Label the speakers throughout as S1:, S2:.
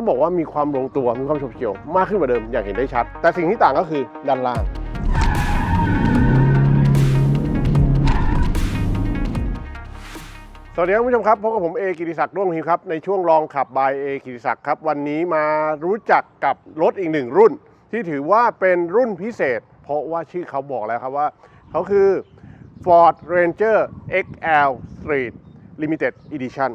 S1: ต้องบอกว่ามีความลงตัวมีความโฉบเฉี่ยวมากขึ้นกว่าเดิมอย่างเห็นได้ชัด แต่สิ่งที่ต่างก็คือด้านล่างสวัสดีครับคุณผู้ชมครับพบกับผมเอกิติศักดิ์ร่วงพิมครับในช่วงลองขับบายเอกิติศักดิ์ครับวันนี้มารู้จักกับรถอีกหนึ่งรุ่น ที่ถือว่าเป็นรุ่นพิเศษ เพราะว่าชื่อเขาบอกแล้วครับว่า เขาคือ Ford Ranger XL Street Limited Edition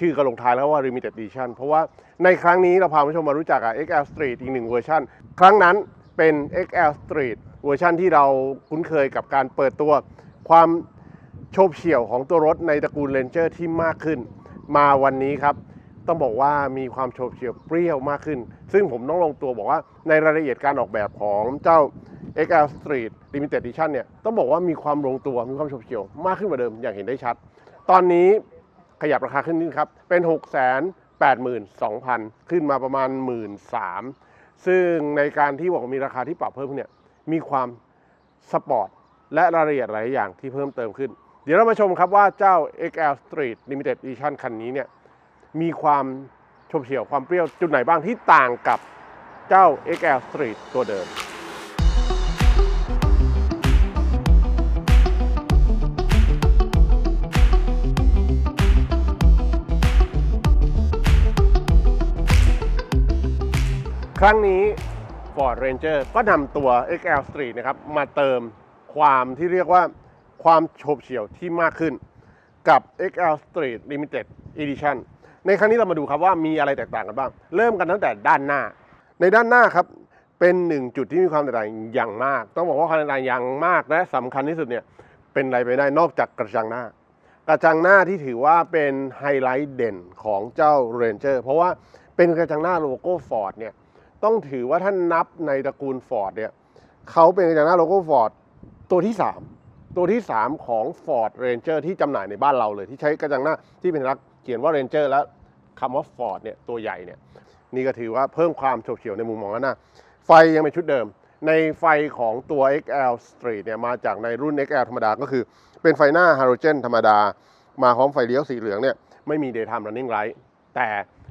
S1: ชื่อก็ลงท้ายแล้วว่า Limited Edition เพราะว่าในครั้งนี้เราพาผู้ชมมารู้จักกับ XL Street อีกหนึ่งเวอร์ชันครั้งนั้นเป็น XL Street เวอร์ชันที่เราคุ้นเคยกับการเปิดตัวความโฉบเฉี่ยวของตัวรถในตระกูล Ranger ที่มากขึ้น มาวันนี้ครับ ต้องบอกว่ามีความโฉบเฉี่ยวเปรี้ยวมากขึ้น ซึ่งผมต้องลงตัวบอกว่าในรายละเอียดการออกแบบของเจ้า XL Street Limited Edition เนี่ยต้องบอกว่ามีความลงตัวมีความโฉบเฉี่ยวมากขึ้นกว่าเดิมอย่างเห็นได้ชัด ตอนนี้ ขยับราคาขึ้นนิดครับ เป็น 6 8 2 0 0 0 ขึ้นมาประมาณ 1 3 0 0 0 ซึ่งในการที่บอกมีราคาที่ปรับเพิ่มเนี่ยมีความสปอร์ตและรายละเอียดหลายอย่างที่เพิ่มเติมขึ้น เดี๋ยวเรามาชมครับว่าเจ้า XL Street Limited Edition คันนี้เนี่ยมีความโฉบเฉียวความเปรี้ยวจุดไหนบ้างที่ต่างกับเจ้า XL Street ตัวเดิม ครั้งนี้ Ford Ranger ก็นำตัว XL Street นะครับมาเติมความที่เรียกว่าความโฉบเฉี่ยวที่มากขึ้น กับ XL Street Limited Edition ในครั้งนี้เรามาดูครับว่ามีอะไรแตกต่างกันบ้าง เริ่มกันตั้งแต่ด้านหน้า ในด้านหน้าครับเป็นหนึ่งจุดที่มีความแตกต่างอย่างมาก ต้องบอกว่าความแตกต่างอย่างมากและสำคัญที่สุดเนี่ยเป็นอะไรไปได้นอกจากกระจังหน้า กระจังหน้าที่ถือว่าเป็นไฮไลท์เด่นของเจ้า Ranger เพราะว่าเป็นกระจังหน้าโลโก้ Ford เนี่ย ต้องถือว่าท่านนับในตระกูลฟอร์ดเนี่ยเขาเป็นกระจังหน้าโลโก้ฟอร์ดตัวที่ 3 ตัวที่ 3 ของ Ford Ranger ที่จำหน่ายในบ้านเราเลย ที่ใช้กระจังหน้าที่เป็นลักษณ์เขียนว่า Ranger และคำว่า Ford เนี่ยตัวใหญ่เนี่ยนี่ก็ถือว่าเพิ่มความโฉบเฉี่ยวในมุมมองด้านหน้าไฟยังเป็นชุดเดิม ในไฟของตัว XL Street เนี่ยมาจากในรุ่น XL ธรรมดาก็คือ เป็นไฟหน้าฮาโลเจนธรรมดา มาพร้อมไฟเลี้ยวสีเหลืองเนี่ยไม่มี daytime running light แต่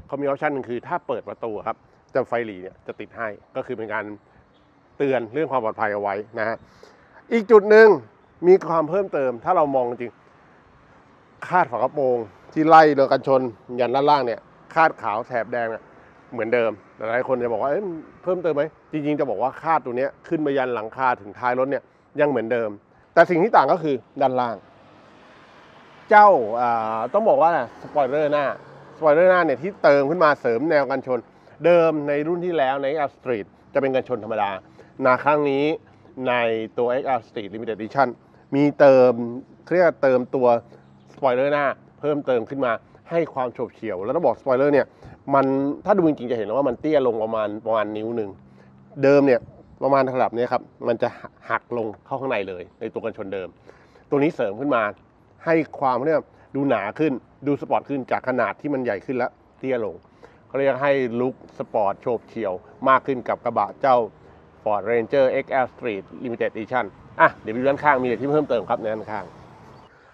S1: เขามีออปชันหนึงคือถ้าเปิดประตูครับ จะไฟหลีเนี่ยจะติดให้ก็คือเป็นการเตือนเรื่องความปลอดภัยเอาไว้นะฮะอีกจุดหนึ่งมีความเพิ่มเติม ถ้าเรามองจริงคาดฝากระโปรงที่ไล่เรือกันชนยันด้านล่างเนี่ยคาดขาวแถบแดงอะเหมือนเดิมแต่หลายคนจะบอกว่าเอ๊ะเพิ่มเติมไหมจริงๆจะบอกว่าคาดตัวเนี้ยขึ้นมายันหลังคาถึงท้ายรถเนี่ยยังเหมือนเดิม แต่สิ่งที่ต่างก็คือด้านล่าง เจ้าาต้องบอกว่าสปอยเลอร์หน้าสปอยเลอร์หน้าเนี่ยที่เติมขึ้นมาเสริมแนวกันชน เดิมในรุ่นที่แล้วใน XR Street จะเป็นกันชนธรรมดานาครั้งนี้ในตัว XR Street Limited Edition มีเติมเรียกเติมตัวสปอยเลอร์หน้า เพิ่มเติมขึ้นมาให้ความโฉบเฉี่ยว แล้วต้องบอกสปอยเลอร์เนี่ยมันถ้าดูจริงๆจะเห็นว่ามันเตี้ยลงประมาณประมาณนิ้วหนึ่งเดิมเนี่ยประมาณระดับนี้ครับมันจะหักลงเข้าข้างในเลย ในตัวกันชนเดิม ตัวนี้เสริมขึ้นมาให้ความเรียกดูหนาขึ้นดูสปอร์ตขึ้นจากขนาดที่มันใหญ่ขึ้นและเตี้ยลง เขาเรียกให้ลุคสปอร์ตโฉบเฉี่ยว มากขึ้นกับกระบะเจ้า Ford Ranger XL Street Limited Edition อะเดี๋ยวไปดูด้านข้างมีอะไรที่เพิ่มเติมครับในด้านข้าง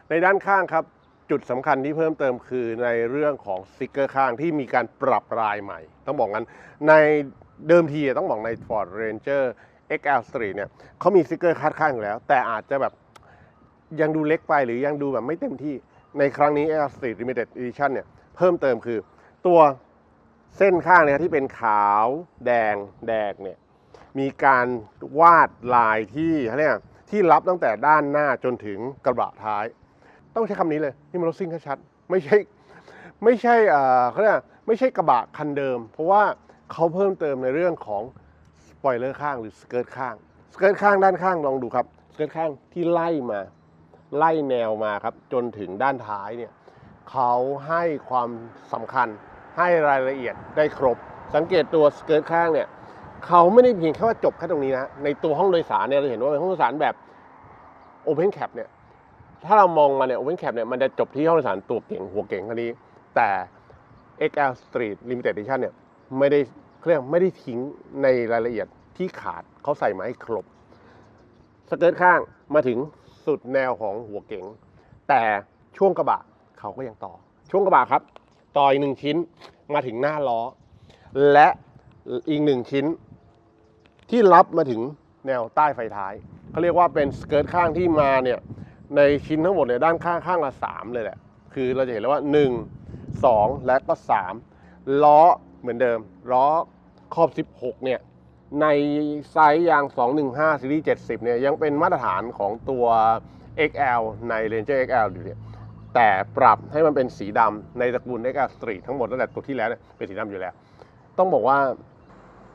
S1: ในด้านข้างครับจุดสำคัญที่เพิ่มเติมคือในเรื่องของสติกเกอร์ข้างที่มีการปรับลายใหม่ ต้องบอกงั้นในเดิมทีต้องบอกใน Ford Ranger XL Street เนี่ยเขามีสติกเกอร์คาดข้างอยู่แล้ว แต่อาจจะแบบยังดูเล็กไปหรือยังดูแบบไม่เต็มที่ในครั้งนี้ XL Street Limited Edition เนี่ยเพิ่มเติมคือตัว เส้นข้างเนี่ยที่เป็นขาวแดงแดงเนี่ยมีการวาดลายที่เขาเรียกที่รับตั้งแต่ด้านหน้าจนถึงกระบะท้าย ต้องใช้คำนี้เลยนี่มันรถซิ่งชัดไม่ใช่ไม่ใช่เขาเรียกไม่ใช่กระบะคันเดิม เพราะว่าเขาเพิ่มเติมในเรื่องของสปอยเลอร์ข้างหรือสเกิร์ตข้างสเกิร์ตข้างด้านข้างลองดูครับสเกิร์ตข้างที่ไล่มา ไล่แนวมาครับจนถึงด้านท้ายเนี่ยเขาให้ความสำคัญ ให้รายละเอียดได้ครบ สังเกตตัวสเกิร์ตข้างเนี่ยเขาไม่ได้เพียงแค่ว่าจบแค่ตรงนี้นะในตัวห้องโดยสารเนี่ยเราเห็นว่าเป็นห้องโดยสารแบบโอเพนแคปเนี่ยถ้าเรามองมาเนี่ยโอเพนแคปเนี่ยมันจะจบที่ห้องโดยสารตัวเก่งหัวเก่งคันนี้ แต่ XL Street Limited Edition เนี่ยไม่ได้เครื่องไม่ได้ทิ้งในรายละเอียดที่ขาดเขาใส่มาให้ครบสเกิร์ตข้างมาถึงสุดแนวของหัวเก๋งแต่ช่วงกระบะเขาก็ยังต่อ ช่วงกระบะครับ ต่ออีกหนึ่งชิ้นมาถึงหน้าล้อ และอีกหนึ่งชิ้น ที่รับมาถึงแนวใต้ไฟท้ายเขาเรียกว่าเป็นสเกิร์ตข้างที่มาเนี่ยในชิ้นทั้งหมดเนี่ยด้านข้างข้างละ3เลยแหละคือเราจะเห็นแล้วว่า 1 2 และก็ 3 ล้อเหมือนเดิม ล้อขอบ 16 เนี่ย ในไซส์ยาง 215ซีรีส์70 เนี่ย ยังเป็นมาตรฐานของตัว XL ใน Ranger XL อยู่เนี่ย แต่ปรับให้มันเป็นสีดำในตระกูล XL Street ทั้งหมดตั้งแต่ตัวที่แล้วเนี่ยเป็นสีดำอยู่แล้ว ต้องบอกว่า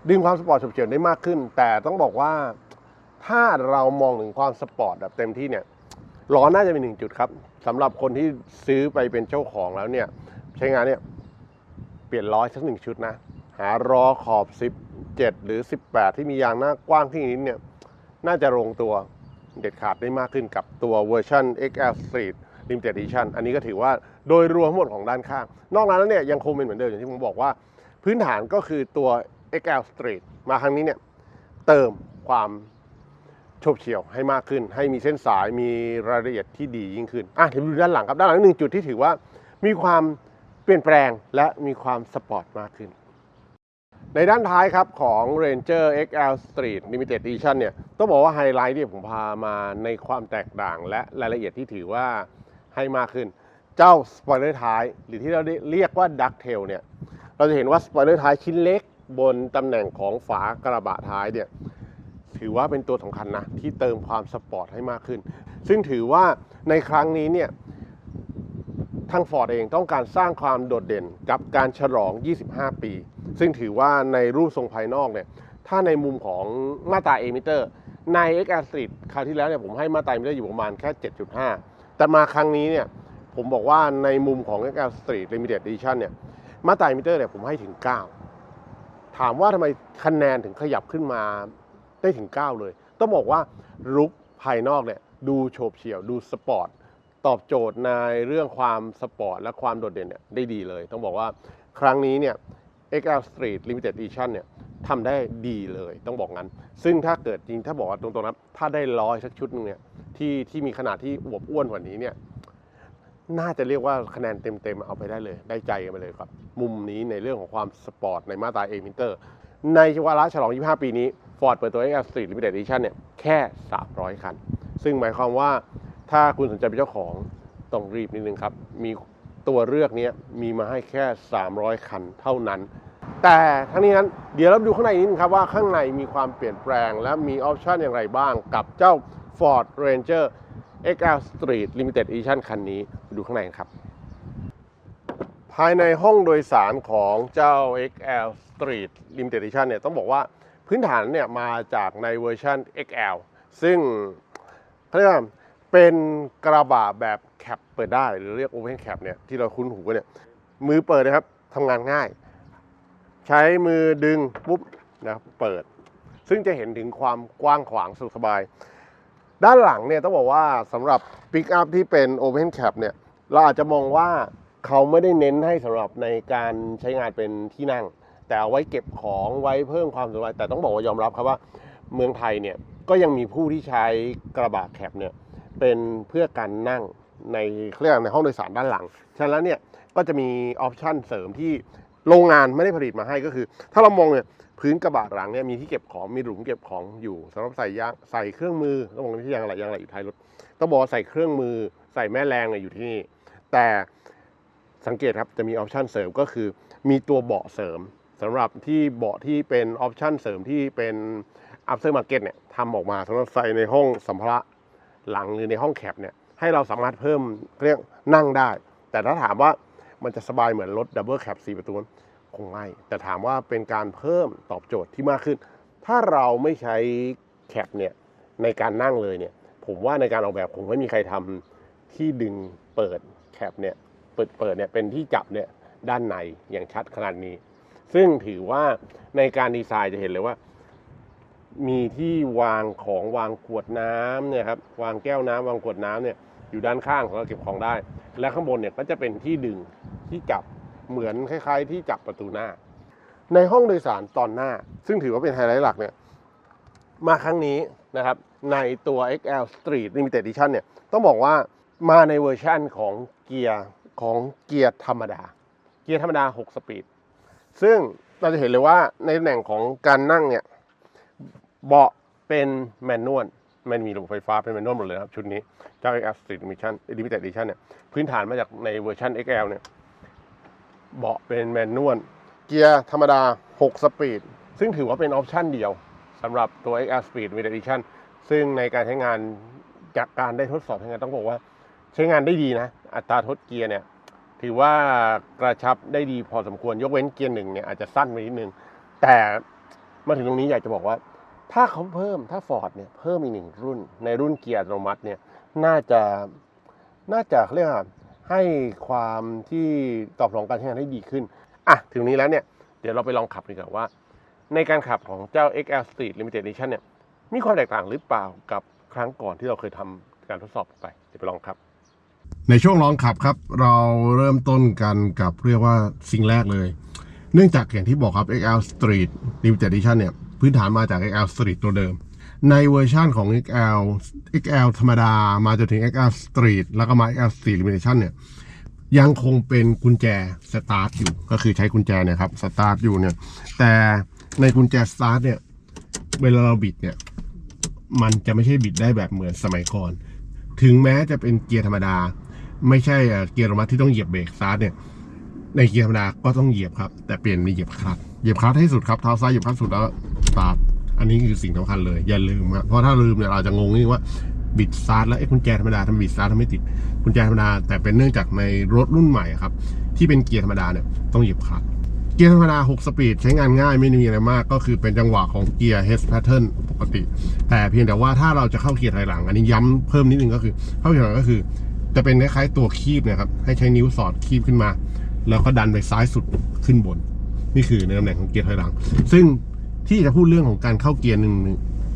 S1: ดึงความสปอร์ตฉุกเฉินได้มากขึ้น แต่ต้องบอกว่าถ้าเรามองถึงความสปอร์ตแบบเต็มที่เนี่ยล้อน่าจะเป็นหนึ่งจุดครับสำหรับคนที่ซื้อไปเป็นเจ้าของแล้วเนี่ยใช้งานเนี่ยเปลี่ยนล้อสักหนึ่งชุดนะ หารอขอบ 17 หรือ 18 ที่มียางหน้ากว้างที่นิดเนี่ยน่าจะลงตัวเด็ดขาดได้มากขึ้นกับตัวเวอร์ชัน XL Street Limited Edition อันนี้ก็ถือว่าโดยรวมทั้งหมดของด้านข้าง นอกนั้นแล้วเนี่ยยังคงเป็นเหมือนเดิมอย่างที่ผมบอกว่า พื้นฐานก็คือตัว XL Street มาครั้งนี้เนี่ยเติมความโฉบเฉี่ยวให้มากขึ้น ให้มีเส้นสายมีรายละเอียดที่ดียิ่งขึ้นอะเดี๋ยวดูด้านหลังครับด้านหลังหนึ่งจุดที่ถือว่ามีความเปลี่ยนแปลงและมีความสปอร์ตมากขึ้น ในด้านท้ายครับของ Ranger XL Street Limited Edition เนี่ยต้องบอกว่าไฮไลท์ที่ผมพามาในความแตกต่างและรายละเอียดที่ถือว่า ให้มากขึ้น เจ้าสปอยเลอร์ท้ายหรือที่เราเรียกว่าดักเทลเนี่ยเราจะเห็นว่าสปอยเลอร์ท้ายชิ้นเล็กบนตำแหน่งของฝากระบะท้ายเนี่ยถือว่าเป็นตัวสำคัญนะ ที่เติมความสปอร์ตให้มากขึ้น ซึ่งถือว่าในครั้งนี้เนี่ยทางฟอร์ดเองต้องการสร้างความโดดเด่นกับการฉลอง 25 ปี ซึ่งถือว่าในรูปทรงภายนอกเนี่ยถ้าในมุมของมาตราเอมิเตอร์ใน XR Street คราวที่แล้วเนี่ยผมให้มาตราเอมิเตอร์อยู่ประมาณแค่ 7.5 แต่มาครั้งนี้เนี่ยผมบอกว่าในมุมของ XR Street Limited Edition เนี่ยมาตรามิเตอร์เนี่ยผมให้ถึง 9 ถามว่าทำไมคะแนนถึงขยับขึ้นมาได้ถึง 9 เลย ต้องบอกว่าลุกภายนอกเนี่ยดูโฉบเฉี่ยว ดูสปอร์ต ตอบโจทย์ในเรื่องความสปอร์ตและความโดดเด่นเนี่ยได้ดีเลย ต้องบอกว่าครั้งนี้เนี่ย XL Street Limited Edition เนี่ยทำได้ดีเลยต้องบอกงั้น ซึ่งถ้าเกิดจริงถ้าบอกว่าตรงๆนะถ้าได้ร้อยสักชุดหนึงเนี่ยที่ที่มีขนาดที่อวบอ้วนกว่านี้เนี่ยน่าจะเรียกว่าคะแนนเต็มๆเอาไปได้เลย ได้ใจกันไปเลยครับ มุมนี้ในเรื่องของความสปอร์ตในมาตราเอมิเตอร์ในวาระฉลอง 25 ปีนี้ Ford เปิดตัว XL Street Limited Edition เนี่ยแค่ 300 คัน ซึ่งหมายความว่าถ้าคุณสนใจเป็นเจ้าของต้องรีบนิดนึงครับ มี ตัวเลือกนี้มีมาให้แค่ 300 คันเท่านั้น แต่ทั้งนี้นั้นเดี๋ยวเราดูข้างในนิดนึงครับว่าข้างในมีความเปลี่ยนแปลง และมีออปชันอย่างไรบ้างกับเจ้า Ford Ranger XL Street Limited Edition คันนี้ดูข้างในกันครับ ภายในห้องโดยสารของเจ้า XL Street Limited Edition เนี่ยต้องบอกว่าพื้นฐานเนี่ยมาจากในเวอร์ชัน XL ซึ่งเขาเรียกว่า เป็นกระบะแบบแคปเปิดได้หรือเรียก Open Cap เนี่ยที่เราคุ้นหูกันเนี่ยมือเปิดนะครับทำงานง่าย ใช้มือดึงปุ๊บนะครับเปิด ซึ่งจะเห็นถึงความกว้างขวางสะดวกสบาย ด้านหลังเนี่ยต้องบอกว่าสำหรับปิกอัพที่เป็น Open Cap เนี่ยเราอาจจะมองว่าเขาไม่ได้เน้นให้สำหรับในการใช้งานเป็นที่นั่ง แต่เอาไว้เก็บของไว้เพิ่มความสะดวกแต่ต้องบอกว่ายอมรับครับว่าเมืองไทยเนี่ยก็ยังมีผู้ที่ใช้กระบะแคปเนี่ย เป็นเพื่อการนั่งในเครื่องในห้องโดยสารด้านหลัง ฉะนั้นเนี่ยก็จะมีออปชันเสริมที่โรงงานไม่ได้ผลิตมาให้ก็คือ ถ้าเรามองเนี่ยพื้นกระบะหลังเนี่ยมีที่เก็บของมีหลุมเก็บของอยู่สำหรับใส่ยางใส่เครื่องมือต้องบอกว่าที่ยางอะไรยางอะไรอยู่ท้ายรถต้องบอกใส่เครื่องมือใส่แม่แรงเนี่ยอยู่ที่นี่แต่สังเกตครับจะมีออปชันเสริมก็คือ มีตัวเบาะเสริมสำหรับที่เบาะที่เป็นออปชันเสริมที่เป็นอัพเซอร์มาร์เก็ตเนี่ยทำออกมาสำหรับใส่ในห้องสัมภาระ หลังหรือในห้องแคบเนี่ยให้เราสามารถเพิ่มเรียกนั่งได้ แต่ถ้าถามว่ามันจะสบายเหมือนรถดับเบิลแคป4ประตูนั้นคงไม่แต่ถามว่าเป็นการเพิ่มตอบโจทย์ที่มากขึ้น ถ้าเราไม่ใช้แคปเนี่ยในการนั่งเลยเนี่ยผมว่าในการออกแบบคงไม่มีใครทำที่ดึงเปิดแคปเนี่ยเปิดเปิดเนี่ยเป็นที่จับเนี่ยด้านในอย่างชัดขนาดนี้ ซึ่งถือว่าในการดีไซน์จะเห็นเลยว่า มีที่วางของวางขวดน้ำเนี่ยครับวางแก้วน้ำวางขวดน้ำเนี่ยอยู่ด้านข้างของเราเก็บของได้ และข้างบนเนี่ยก็จะเป็นที่ดึงที่จับเหมือนคล้ายๆ ที่จับประตูหน้า ในห้องโดยสารตอนหน้า ซึ่งถือว่าเป็นไฮไลท์หลักเนี่ยมาครั้งนี้นะครับในตัว XL Street Limited Edition เนี่ยต้องบอกว่ามาในเวอร์ชั่นของเกียร์ของเกียร์ธรรมดา เกียร์ธรรมดา 6 สปีด ซึ่งเราจะเห็นเลยว่าในตำแหน่งของการนั่งเนี่ย เบาะเป็นแมนนวลไม่มีระบบไฟฟ้าเป็นแมนนวลหมดเลยครับ ชุดนี้เจ้า XL Street Edition Limited Edition เนี่ยพื้นฐานมาจากในเวอร์ชัน XL เนี่ยเบาะเป็นแมนนวลเกียร์ธรรมดา 6 สปีด ซึ่งถือว่าเป็นออปชั่นเดียวสำหรับตัว XL Speed Limited Edition ซึ่งในการใช้งานจากการได้ทดสอบใช้งานต้องบอกว่า ใช้งานได้ดีนะ อัตราทดเกียร์เนี่ยถือว่ากระชับได้ดีพอสมควรยกเว้นเกียร์หนึ่งเนี่ยอาจจะสั้นไปนิดนึง แต่มาถึงตรงนี้อยากจะบอกว่า ถ้าเขาเพิ่มถ้าฟอร์ดเนี่ยเพิ่มอีกหนึ่งรุ่น ในรุ่นเกียร์อัตโนมัติเนี่ยน่าจะน่าจะเรียกว่าให้ความที่ตอบสนองการใช้งานได้ดีขึ้น อะ ถึงนี้แล้วเนี่ย เดี๋ยวเราไปลองขับดีกว่าว่า ในการขับของเจ้า XL Street Limited Edition เนี่ย มีความแตกต่างหรือเปล่ากับครั้งก่อนที่เราเคยทำการทดสอบไป เดี๋ยวไปลองครับ ในช่วงลองขับครับ เราเริ่มต้นกันกับเรียกว่าสิ่งแรกเลย เนื่องจากอย่างที่บอกครับ XL Street Limited Edition เนี่ย พื้นฐานมาจาก XL Street ตัวเดิม ในเวอร์ชันของ XL XL ธรรมดามาจนถึง XL Street แล้วก็มา XL Street Limited Edition เนี่ยยังคงเป็นกุญแจสตาร์ทอยู่ ก็คือใช้กุญแจเนี่ยครับสตาร์ทอยู่เนี่ย แต่ในกุญแจสตาร์ทเนี่ย เวลาเราบิดเนี่ย มันจะไม่ใช่บิดได้แบบเหมือนสมัยก่อน ถึงแม้จะเป็นเกียร์ธรรมดา ไม่ใช่เกียร์ออโตมัติที่ต้องเหยียบเบรกสตาร์ทเนี่ย ในเกียร์ธรรมดาก็ต้องเหยียบครับ แต่เปลี่ยนเป็นเหยียบคลัตช์เหยียบคลัตช์ให้สุดครับเท้าซ้ายเหยียบคลัตช์สุดแล้ว สตาร์ทอันนี้คือสิ่งสำคัญเลย อย่าลืมครับเพราะถ้าลืมเนี่ยเราจะงงนิดนึงว่าบิดสตาร์ทแล้วไอ้กุญแจธรรมดาทำไมบิดสตาร์ททำไม่ติดกุญแจธรรมดา แต่เป็นเนื่องจากในรถรุ่นใหม่ครับ ที่เป็นเกียร์ธรรมดาเนี่ยต้องหยียบคลัตช์เกียร์ธรรมดา 6 สปีดใช้งานง่ายไม่มีอะไรมาก ก็คือเป็นจังหวะของเกียร์ H pattern ปกติ แต่เพียงแต่ว่าถ้าเราจะเข้าเกียร์ถอยหลัง อันนี้ย้ำเพิ่มนิดนึงก็คือ เข้าเกียร์ถอยหลังก็คือ จะเป็นคล้ายๆตัวคีบเนะครับให้ใช้นิ้วสอดคีบขึ้นมา แล้วก็ดันไปซ้ายสุดขึ้นบน นี่คือในตำแหน่งของเกียร์ถอยหลัง ซึ่ง ที่จะพูดเรื่องของการเข้าเกียร์หนึ่ง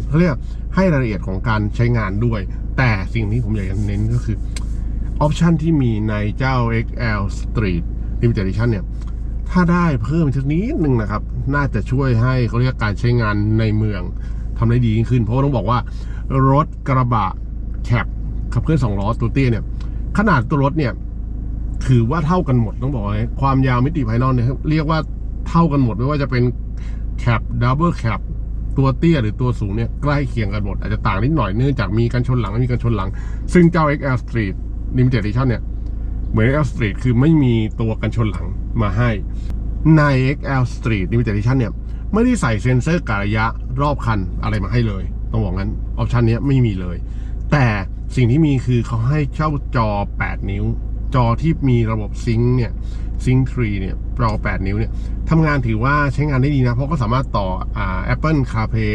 S1: เขาเรียกให้รายละเอียดของการใช้งานด้วย แต่สิ่งที่ผมอยากจะเน้นก็คือออปชันที่มีในเจ้า XL Street Limited Edition เนี่ย ถ้าได้เพิ่มสักนิดนึงนะครับ น่าจะช่วยให้เขาเรียกการใช้งานในเมืองทำได้ดียิ่งขึ้น เพราะต้องบอกว่ารถกระบะแคบขับเคลื่อนสองล้อตัวเตี้ยเนี่ย ขนาดตัวรถเนี่ยถือว่าเท่ากันหมดต้องบอกเลยความยาวมิติภายนอกเนี่ยเรียกว่าเท่ากันหมดไม่ว่าจะเป็น แคปดับเบิลแคปตัวเตี้ยหรือตัวสูงเนี่ยใกล้เคียงกันหมดอาจจะต่างนิดหน่อยเนื่องจากมีกันชนหลังไม่มีกันชนหลัง ซึ่งเจ้า XL Street Limited Edition เนี่ย เหมือน XL Street คือไม่มีตัวกันชนหลังมาให้ ใน XL Street Limited Edition เนี่ย ไม่ได้ใส่เซ็นเซอร์กะระยะรอบคันอะไรมาให้เลย ต้องบอกงั้นออปชันนี้ไม่มีเลย แต่สิ่งที่มีคือเขาให้เช่าจอ 8 นิ้ว จอที่มีระบบซิงค์เนี่ย ซิงค์3เนี่ยจอ8 นิ้วเนี่ยทำงานถือว่าใช้งานได้ดีนะ เพราะก็สามารถต่ออ่า Apple CarPlay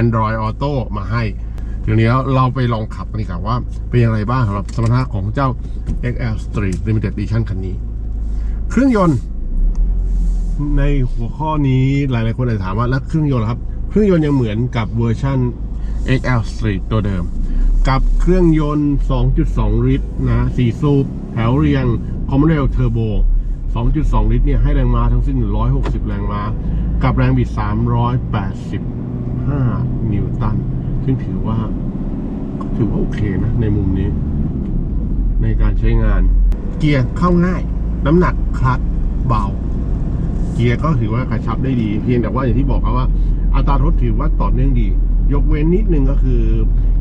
S1: Android Auto มาให้เดี๋ยวนี้เราไปลองขับกันดีกว่าว่า เป็นอย่างไรบ้างสำหรับสมรรถนะของเจ้า XL Street Limited Edition คันนี้ เครื่องยนต์ ในหัวข้อนี้หลาย ๆ คนอาจจะถามว่าแล้วเครื่องยนต์ล่ะครับเครื่องยนต์ยังเหมือนกับเวอร์ชัน XL Street ตัวเดิม กับเครื่องยนต์ 2.2 ลิตรนะ 4 สูบ แถวเรียง Commodore Turbo 2.2 ลิตรเนี่ยให้แรงม้าทั้งสิ้น 160 แรงม้า กับแรงบิด 385 นิวตัน ซึ่งถือว่า ถือว่าโอเคนะ ในมุมนี้ ในการใช้งาน เกียร์เข้าง่าย น้ำหนักคลัตช์เบา เกียร์ก็ถือว่ากระชับได้ดี เพียงแต่ว่าอย่างที่บอกครับว่า อัตราทดถือว่าต่อเนื่องดี ยกเว้นนิดนึงก็คือ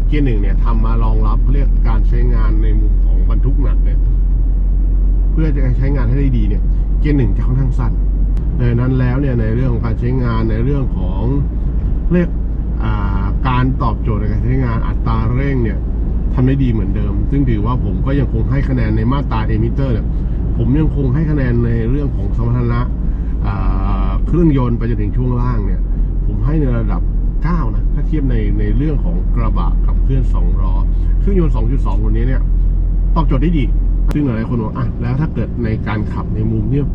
S1: เกียร์หนึ่งเนี่ยทำมารองรับเขาเรียกการใช้งานในมุมของบรรทุกหนักเนี่ย พื่อจะใช้งานให้ได้ดีเนี่ยเกียร์หนึ่งจะค่อนข้างสั้นดังนั้นแล้วเนี่ยในเรื่องของการใช้งานในเรื่องของเรียกอ่าการตอบโจทย์ในการใช้งานอัตราเร่งเนี่ยทำได้ดีเหมือนเดิม ซึ่งถือว่าผมก็ยังคงให้คะแนนในมาตราเอมิเตอร์เนี่ยผมยังคงให้คะแนนในเรื่องของสมรรถนะเครื่องยนต์ไปจนถึงช่วงล่างเนี่ยผมให้ในระดับ 9 นะถ้าเทียบในในเรื่องของกระบะกับเครื่อง2ล้อเครื่องยนต์ 2.2ตัวนี้เนี่ยตอบโจทย์ได้ดี ซึ่งหลายคนบอกอะแล้วถ้าเกิดในการขับในมุมเนี่ย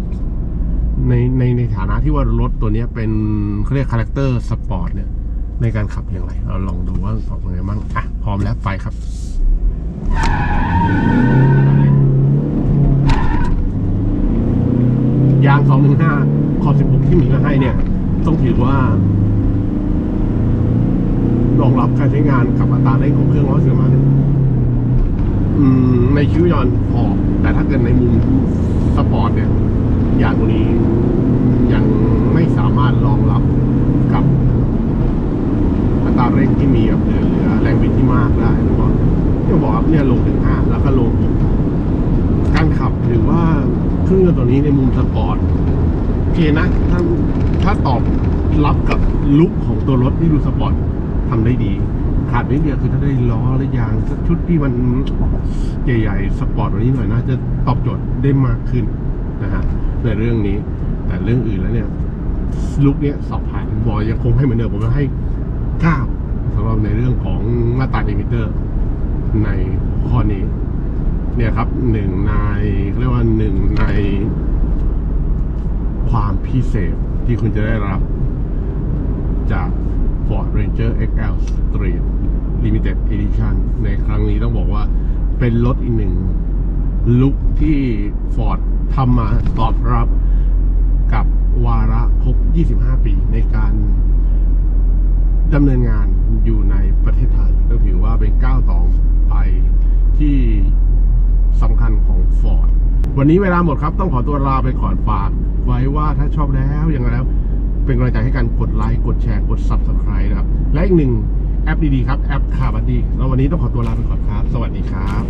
S1: ในในในฐานะที่ว่ารถตัวนี้เป็นเขาเรียกคาแรคเตอร์สปอร์ตเนี่ย ในการขับอย่างไร เราลองดูว่าออกมาไงบ้างอะ พร้อมแล้วไปครับยาง 215 ขอบ 16 ที่มีมาให้เนี่ย ต้องถือว่า รองรับการใช้งานกับอัตราเร่งของเครื่องร้อยสิบมาเนี่ย อืมในคิวยอนพอแต่ถ้าเกิดในมุมสปอร์ตเนี่ยอย่างตัวนี้ยังไม่สามารถรองรับกับอัตราเร่งที่มีแบบเหลือแรงบิดที่มากได้แล้วก็บอกว่าเนี่ยลงถึงห้าแล้วก็ลงอีกการขับถือว่าเครื่องยนต์ตัวนี้ในมุมสปอร์ตโอเคนะ ถ้าถ้าตอบรับกับลุคของตัวรถที่ดูสปอร์ตทำได้ดี ขาดนิดเดียวคือถ้าได้ล้อและยางสักชุดที่มันใหญ่ๆสปอร์ตกว่านี้หน่อยนะจะตอบโจทย์ได้มากขึ้นนะฮะในเรื่องนี้ แต่เรื่องอื่นแล้วเนี่ยลุคเนี้ยสอบผ่านบอกยังคงให้เหมือนเดิมผมจะให้เก้าสำหรับในเรื่องของมาตราลิมิเตอร์ ในข้อนี้ เนี่ยครับหนึ่งในเรียกว่าหนึ่งในความพิเศษที่คุณจะได้รับจาก Ford Ranger XL Street Limited Edition ในครั้งนี้ต้องบอกว่าเป็นรถอีกหนึ่งลุคที่ Ford ทำมาตอบรับกับวาระครบ 25 ปีในการดำเนินงานอยู่ในประเทศไทยก็ถือว่าเป็นก้าวต่อไปที่สำคัญของ Ford วันนี้เวลาหมดครับต้องขอตัวลาไปก่อนฝาก ไว้ว่าถ้าชอบแล้วยังไงแล้ว เป็นกำลังใจให้กันกดไลค์กดแชร์กด Subscribe นะครับ และอีกหนึ่งแอปดีๆครับ แอปคาบัดดีแล้ววันนี้ต้องขอตัวลาไปก่อนครับ สวัสดีครับ